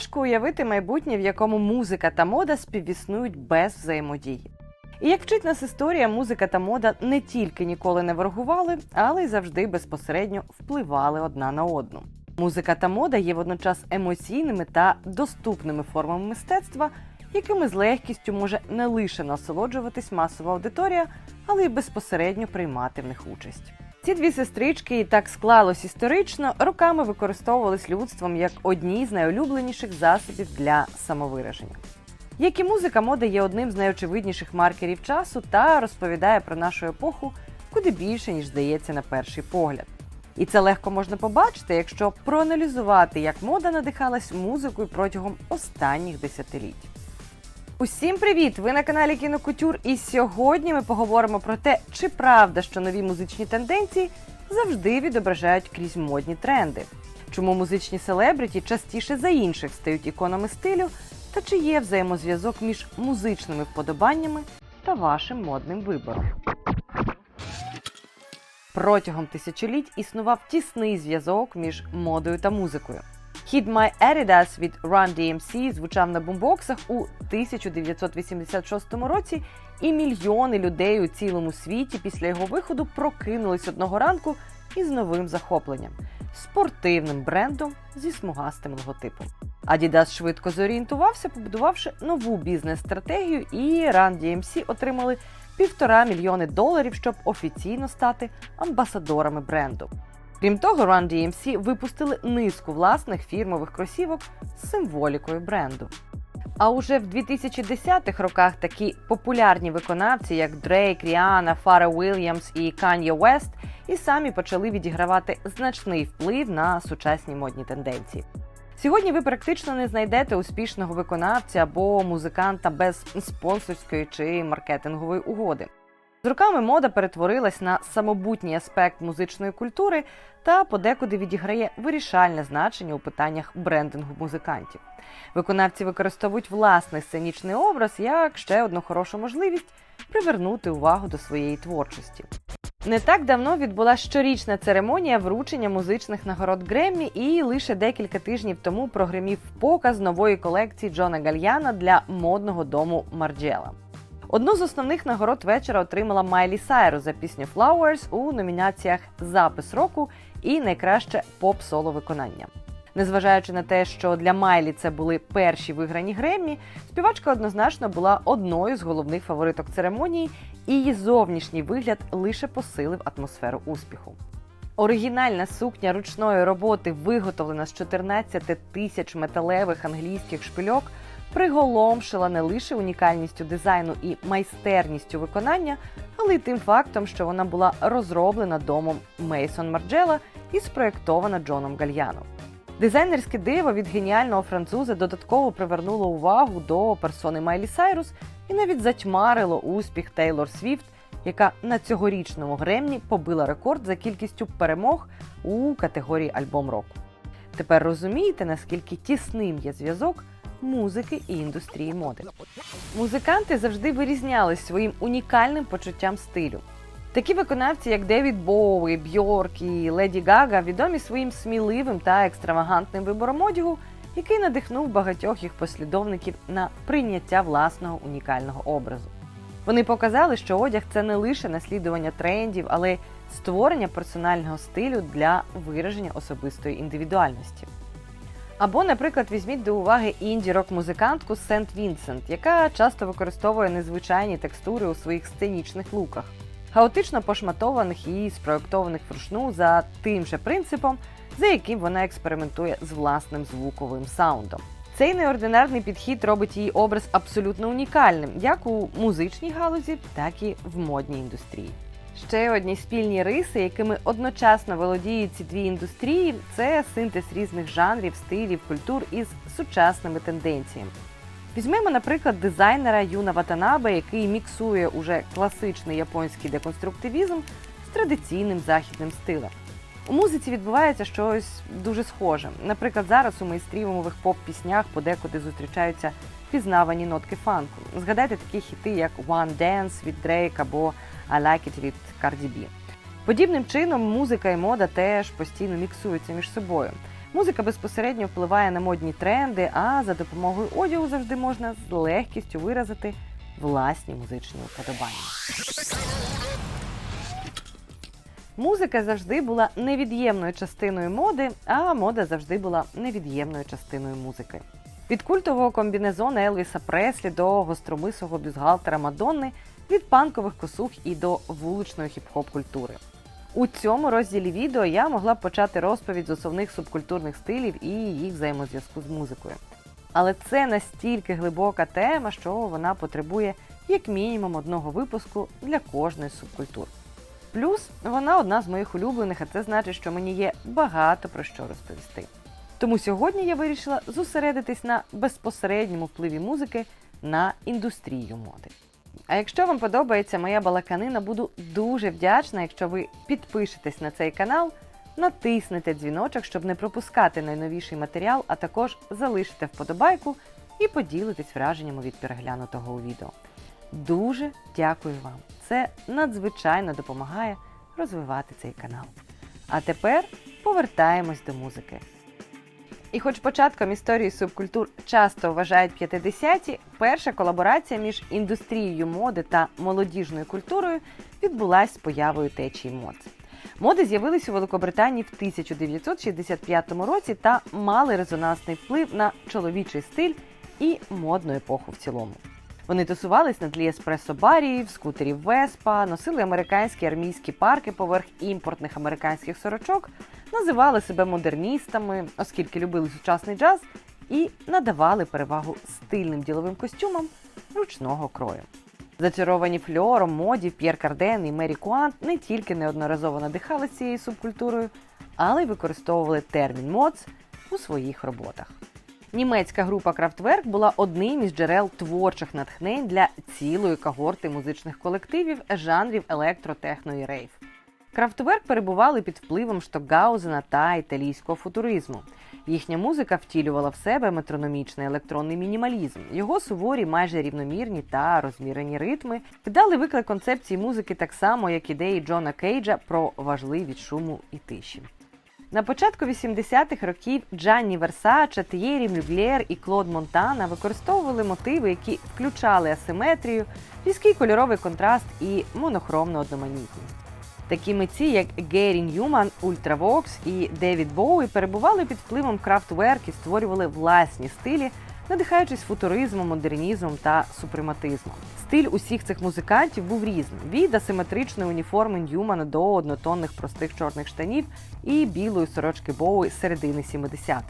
Важко уявити майбутнє, в якому музика та мода співіснують без взаємодії. І як вчить нас історія, музика та мода не тільки ніколи не ворогували, але й завжди безпосередньо впливали одна на одну. Музика та мода є водночас емоційними та доступними формами мистецтва, якими з легкістю може не лише насолоджуватись масова аудиторія, але й безпосередньо приймати в них участь. Ці дві сестрички, і так склалось історично, роками використовувались людством як одні з найулюбленіших засобів для самовираження. Як і музика, мода є одним з найочевидніших маркерів часу та розповідає про нашу епоху куди більше, ніж здається на перший погляд. І це легко можна побачити, якщо проаналізувати, як мода надихалась музикою протягом останніх десятиліть. Усім привіт! Ви на каналі Кінокутюр, і сьогодні ми поговоримо про те, чи правда, що нові музичні тенденції завжди відображають крізь модні тренди, чому музичні селебриті частіше за інших стають іконами стилю, та чи є взаємозв'язок між музичними вподобаннями та вашим модним вибором. Протягом тисячоліть існував тісний зв'язок між модою та музикою. Hit My Adidas від Run DMC звучав на бумбоксах у 1986 році, і мільйони людей у цілому світі після його виходу прокинулись одного ранку із новим захопленням спортивним брендом зі смугастим логотипом. Adidas швидко зорієнтувався, побудувавши нову бізнес-стратегію, і Run DMC отримали півтора мільйони доларів, щоб офіційно стати амбасадорами бренду. Крім того, Run DMC випустили низку власних фірмових кросівок з символікою бренду. А уже в 2010-х роках такі популярні виконавці, як Дрейк, Ріана, Фара Уільямс і Kanye West, і самі почали відігравати значний вплив на сучасні модні тенденції. Сьогодні ви практично не знайдете успішного виконавця або музиканта без спонсорської чи маркетингової угоди. З роками мода перетворилась на самобутній аспект музичної культури та подекуди відіграє вирішальне значення у питаннях брендингу музикантів. Виконавці використовують власний сценічний образ як ще одну хорошу можливість привернути увагу до своєї творчості. Не так давно відбулася щорічна церемонія вручення музичних нагород Греммі, і лише декілька тижнів тому прогремів показ нової колекції Джона Гальяна для модного дому Марджела. Одну з основних нагород вечора отримала Майлі Сайрус за пісню Flowers у номінаціях Запис року і найкраще поп-соло виконання. Незважаючи на те, що для Майлі це були перші виграні Греммі, співачка однозначно була одною з головних фавориток церемонії, і її зовнішній вигляд лише посилив атмосферу успіху. Оригінальна сукня ручної роботи, виготовлена з 14 тисяч металевих англійських шпильок, приголомшила не лише унікальністю дизайну і майстерністю виконання, але й тим фактом, що вона була розроблена домом Мейсон Марджела і спроєктована Джоном Гальяном. Дизайнерське диво від геніального француза додатково привернуло увагу до персони Майлі Сайрус і навіть затьмарило успіх Тейлор Свіфт, яка на цьогорічному Греммі побила рекорд за кількістю перемог у категорії альбом року. Тепер розумієте, наскільки тісним є зв'язок музики і індустрії моди. Музиканти завжди вирізнялись своїм унікальним почуттям стилю. Такі виконавці, як Девід Боуі, Бьорк і Леді Гага, відомі своїм сміливим та екстравагантним вибором одягу, який надихнув багатьох їх послідовників на прийняття власного унікального образу. Вони показали, що одяг це не лише наслідування трендів, але й створення персонального стилю для вираження особистої індивідуальності. Або, наприклад, візьміть до уваги інді-рок-музикантку Сент Вінсент, яка часто використовує незвичайні текстури у своїх сценічних луках, хаотично пошматованих і спроєктованих вручну за тим же принципом, за яким вона експериментує з власним звуковим саундом. Цей неординарний підхід робить її образ абсолютно унікальним, як у музичній галузі, так і в модній індустрії. Ще одні спільні риси, якими одночасно володіють ці дві індустрії, це синтез різних жанрів, стилів, культур із сучасними тенденціями. Візьмемо, наприклад, дизайнера Юна Ватанабе, який міксує уже класичний японський деконструктивізм з традиційним західним стилем. У музиці відбувається щось дуже схоже. Наприклад, зараз у мейстрімових поп-піснях подекуди зустрічаються пізнавані нотки фанку. Згадайте такі хіти, як One Dance від Drake або I Like It від Cardi B. Подібним чином музика і мода теж постійно міксуються між собою. Музика безпосередньо впливає на модні тренди, а за допомогою одягу завжди можна з легкістю виразити власні музичні уподобання. Музика завжди була невід'ємною частиною моди, а мода завжди була невід'ємною частиною музики. Від культового комбінезона Елвіса Преслі до гостромисого бюстгальтера Мадонни, від панкових косух і до вуличної хіп-хоп культури. У цьому розділі відео я могла б почати розповідь з основних субкультурних стилів і їх взаємозв'язку з музикою. Але це настільки глибока тема, що вона потребує як мінімум одного випуску для кожної з субкультур. Плюс вона одна з моїх улюблених, а це значить, що мені є багато про що розповісти. Тому сьогодні я вирішила зосередитись на безпосередньому впливі музики на індустрію моди. А якщо вам подобається моя балаканина, буду дуже вдячна, якщо ви підпишетесь на цей канал, натиснете дзвіночок, щоб не пропускати найновіший матеріал, а також залишите вподобайку і поділитесь враженнями від переглянутого відео. Дуже дякую вам! Це надзвичайно допомагає розвивати цей канал. А тепер повертаємось до музики. І хоч початком історії субкультур часто вважають 50-ті, перша колаборація між індустрією моди та молодіжною культурою відбулась з появою течії мод. Моди з'явились у Великобританії в 1965 році та мали резонансний вплив на чоловічий стиль і модну епоху в цілому. Вони тусувались на тлі еспресо-барів, скутерів Веспа, носили американські армійські парки поверх імпортних американських сорочок, називали себе модерністами, оскільки любили сучасний джаз, і надавали перевагу стильним діловим костюмам ручного крою. Зачаровані фльором, моді, П'єр Карден і Мері Куант не тільки неодноразово надихалися цією субкультурою, але й використовували термін моц у своїх роботах. Німецька група Крафтверк була одним із джерел творчих натхнень для цілої когорти музичних колективів жанрів електро, техно і рейв. Крафтверк перебували під впливом Штокгаузена та італійського футуризму. Їхня музика втілювала в себе метрономічний електронний мінімалізм. Його суворі, майже рівномірні та розмірені ритми дали виклик концепції музики так само, як ідеї Джона Кейджа про важливість шуму і тиші. На початку 80-х років Джанні Версача, Тієрі Мюглєр і Клод Монтана використовували мотиви, які включали асиметрію, різкий кольоровий контраст і монохромну одноманітність. Такі митці, як Гері Ньюман, Ультравокс і Девід Боуі, перебували під впливом крафтверк і створювали власні стилі, надихаючись футуризмом, модернізмом та супрематизмом. Стиль усіх цих музикантів був різним: від асиметричної уніформи Ньюмана до однотонних простих чорних штанів і білої сорочки Боуі середини 70-х.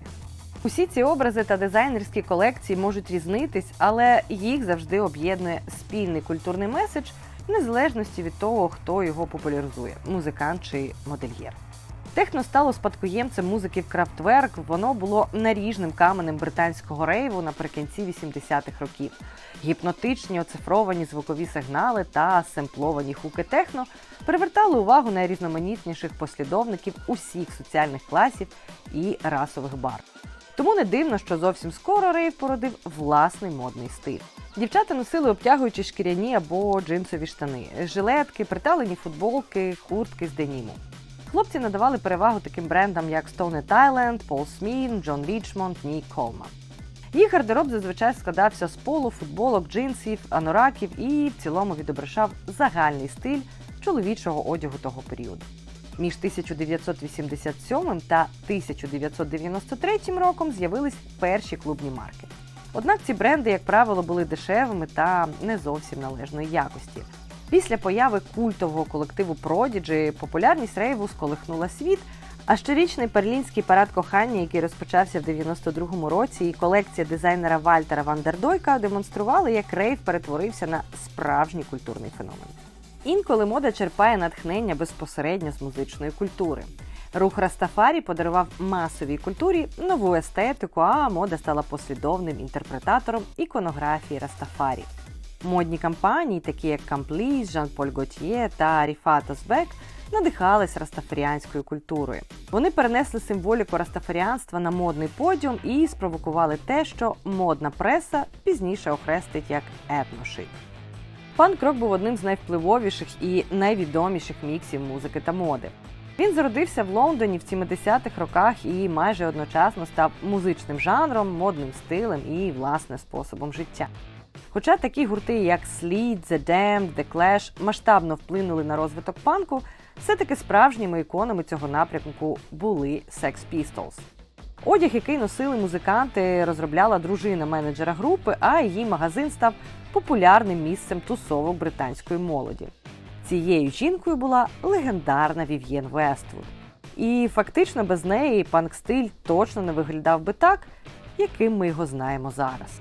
Усі ці образи та дизайнерські колекції можуть різнитись, але їх завжди об'єднує спільний культурний меседж незалежності від того, хто його популяризує музикант чи модельєр. Техно стало спадкоємцем музики в Крафтверк. Воно було наріжним каменем британського рейву наприкінці 80-х років. Гіпнотичні оцифровані звукові сигнали та семпловані хуки техно привертали увагу найрізноманітніших послідовників усіх соціальних класів і расових бар. Тому не дивно, що зовсім скоро рейв породив власний модний стиль. Дівчата носили обтягуючі шкіряні або джинсові штани, жилетки, приталені футболки, куртки з деніму. Хлопці надавали перевагу таким брендам, як Stone Island, Paul Smith, John Richmond, Nick Coleman. Їх гардероб зазвичай складався з полу, футболок, джинсів, анораків і в цілому відображав загальний стиль чоловічого одягу того періоду. Між 1987 та 1993 роком з'явились перші клубні марки. Однак ці бренди, як правило, були дешевими та не зовсім належної якості. Після появи культового колективу Prodigy популярність рейву сколихнула світ. А щорічний берлінський парад кохання, який розпочався в 92-му році, і колекція дизайнера Вальтера Вандердойка демонстрували, як рейв перетворився на справжній культурний феномен. Інколи мода черпає натхнення безпосередньо з музичної культури. Рух Растафарі подарував масовій культурі нову естетику, а мода стала послідовним інтерпретатором іконографії Растафарі. Модні кампанії, такі як Кампліс, Жан-Поль Готьє та Ріфат Озбек, надихались растафаріанською культурою. Вони перенесли символіку растафаріанства на модний подіум і спровокували те, що модна преса пізніше охрестить як етношик. Панк-рок був одним з найвпливовіших і найвідоміших міксів музики та моди. Він зародився в Лондоні в 70-х роках і майже одночасно став музичним жанром, модним стилем і власне способом життя. Хоча такі гурти, як Sleed, The Damned, The Clash масштабно вплинули на розвиток панку, все-таки справжніми іконами цього напрямку були Sex Pistols. Одяг, який носили музиканти, розробляла дружина менеджера групи, а її магазин став популярним місцем тусовок британської молоді. Цією жінкою була легендарна Вів'єн Вествуд. І фактично без неї панк-стиль точно не виглядав би так, яким ми його знаємо зараз.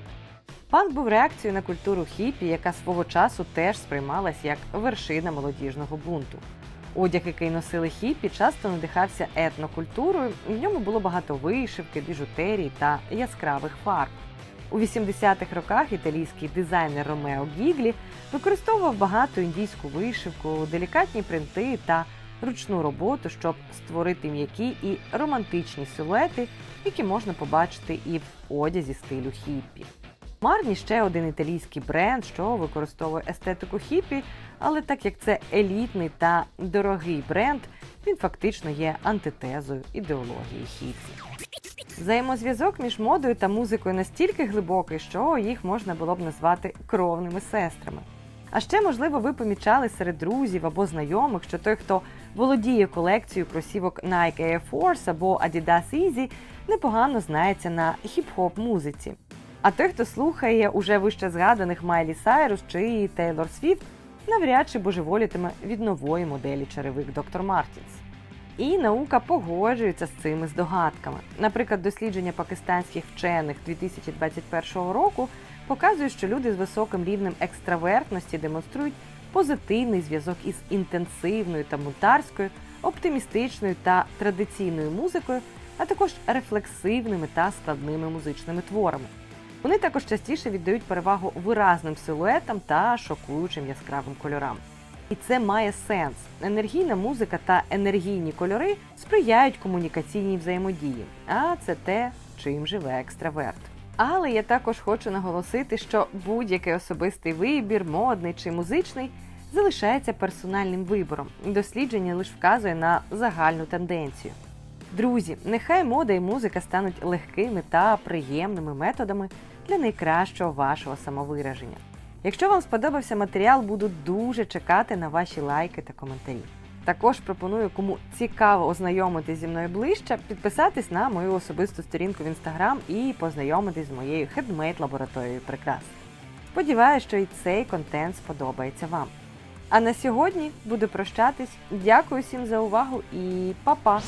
Панк був реакцією на культуру хіпі, яка свого часу теж сприймалась як вершина молодіжного бунту. Одяг, який носили хіпі, часто надихався етнокультурою, в ньому було багато вишивки, біжутерії та яскравих фарб. У 80-х роках італійський дизайнер Ромео Гіглі використовував багато індійську вишивку, делікатні принти та ручну роботу, щоб створити м'які і романтичні силуети, які можна побачити і в одязі стилю хіппі. Марні ще один італійський бренд, що використовує естетику хіпі, але так як це елітний та дорогий бренд, він фактично є антитезою ідеології хіпі. Взаємозв'язок між модою та музикою настільки глибокий, що їх можна було б назвати кровними сестрами. А ще, можливо, ви помічали серед друзів або знайомих, що той, хто володіє колекцією кросівок Nike Air Force або Adidas Easy, непогано знається на хіп-хоп музиці. А той, хто слухає уже вище згаданих Майлі Сайрус чи Тейлор Свіфт, навряд чи божеволітиме від нової моделі черевик Dr. Martens. І наука погоджується з цими здогадками. Наприклад, дослідження пакистанських вчених 2021 року показує, що люди з високим рівнем екстравертності демонструють позитивний зв'язок із інтенсивною та бунтарською, оптимістичною та традиційною музикою, а також рефлексивними та складними музичними творами. Вони також частіше віддають перевагу виразним силуетам та шокуючим яскравим кольорам. І це має сенс. Енергійна музика та енергійні кольори сприяють комунікаційній взаємодії, а це те, чим живе екстраверт. Але я також хочу наголосити, що будь-який особистий вибір, модний чи музичний, залишається персональним вибором. Дослідження лише вказує на загальну тенденцію. Друзі, нехай мода і музика стануть легкими та приємними методами для найкращого вашого самовираження. Якщо вам сподобався матеріал, буду дуже чекати на ваші лайки та коментарі. Також пропоную, кому цікаво ознайомитись зі мною ближче, підписатись на мою особисту сторінку в інстаграм і познайомитись з моєю хедмейт лабораторією прикрас. Сподіваюсь, що і цей контент сподобається вам. А на сьогодні буду прощатись. Дякую всім за увагу і па-па!